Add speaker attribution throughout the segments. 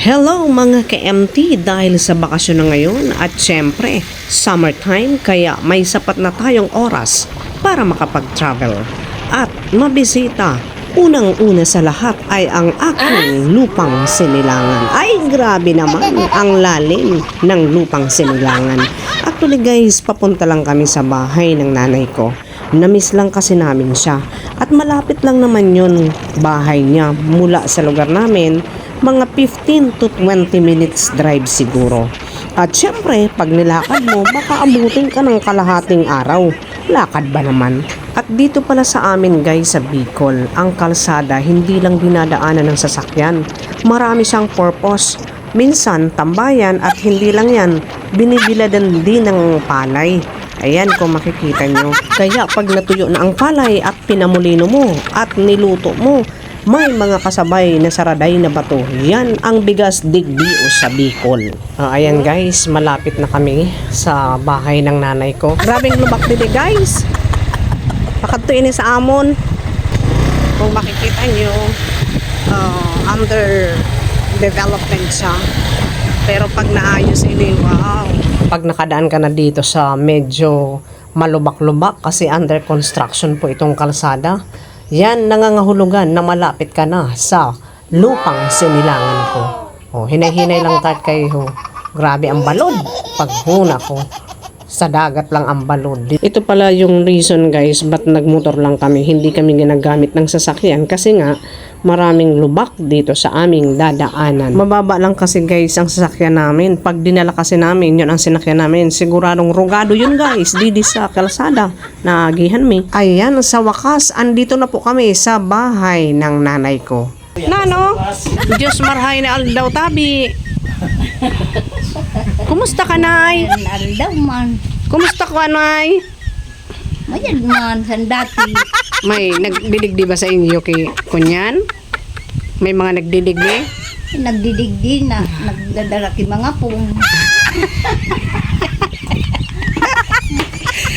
Speaker 1: Hello mga ka-MT dahil sa bakasyon na ngayon at syempre summertime kaya may sapat na tayong oras para makapag-travel at mabisita. Unang-una sa lahat ay ang aking lupang sinilangan. Ay grabe naman ang lalim ng lupang sinilangan. Actually guys, papunta lang kami sa bahay ng nanay ko. Namiss lang kasi namin siya. At malapit lang naman yun bahay niya mula sa lugar namin mga 15 to 20 minutes drive siguro. At syempre, pag nilakad mo, baka abutin ka ng kalahating araw. Lakad ba naman? At dito pala sa amin guys sa Bicol, ang kalsada hindi lang dinadaanan ng sasakyan. Marami siyang purpose. Minsan, tambayan at hindi lang yan, binibiladan din ng palay. Ayan kung makikita nyo. Kaya pag natuyo na ang palay at pinamulino mo at niluto mo, may mga kasabay na saraday na bato. Yan ang bigas digbio sa Bicol. Ah, ayan guys, malapit na kami sa bahay ng nanay ko. Grabing lubak dito guys. Pakadto ini sa amon. Kung makikita nyo, ah, under development siya. Pero pag naayos ini, wow. Pag nakadaan ka na dito sa medyo malubak-lubak kasi under construction po itong kalsada, yan nangangahulugan na malapit ka na sa lupang sinilangan ko. Oh, hinay-hinay lang tat kayo. Grabe ang balod. Paghuna ko. Sa dagat lang ang balod. Ito pala yung reason guys ba't nagmotor lang kami. Hindi kami ginagamit ng sasakyan kasi nga maraming lubak dito sa aming dadaanan. Mababa lang kasi guys ang sasakyan namin. Pag dinala kasi namin, yun ang sinakyan namin. Siguradong rugado yun guys. Didi sa kalsada. Naagihan mi. Ayan, sa wakas, andito na po kami sa bahay ng nanay ko. Nano? Diyos marhay na aldaw tabi. Kumusta ka, Nay?
Speaker 2: Aldaw man.
Speaker 1: Kumusta ka, Nay?
Speaker 2: Mayan man, sandati.
Speaker 1: May nagdidig di ba sa inyo kay Kunyan? May mga nagdidig di?
Speaker 2: Nagdidigdi na, nagdadala ki mga pong.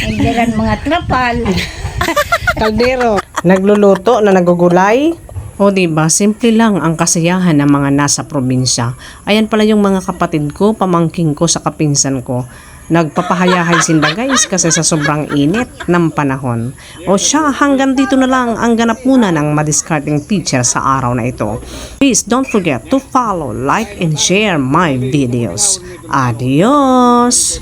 Speaker 2: Nagdaran mga trapal.
Speaker 1: Kaldero. Nagluluto na nagugulay? O ba simple lang ang kasiyahan ng mga nasa probinsya. Ayan pala yung mga kapatid ko, pamangking ko sa kapinsan ko. Nagpapahayahay sinda guys kasi sa sobrang init ng panahon. O siya, hanggang dito na lang ang ganap muna ng madiscarding teacher sa araw na ito. Please don't forget to follow, like, and share my videos. Adios!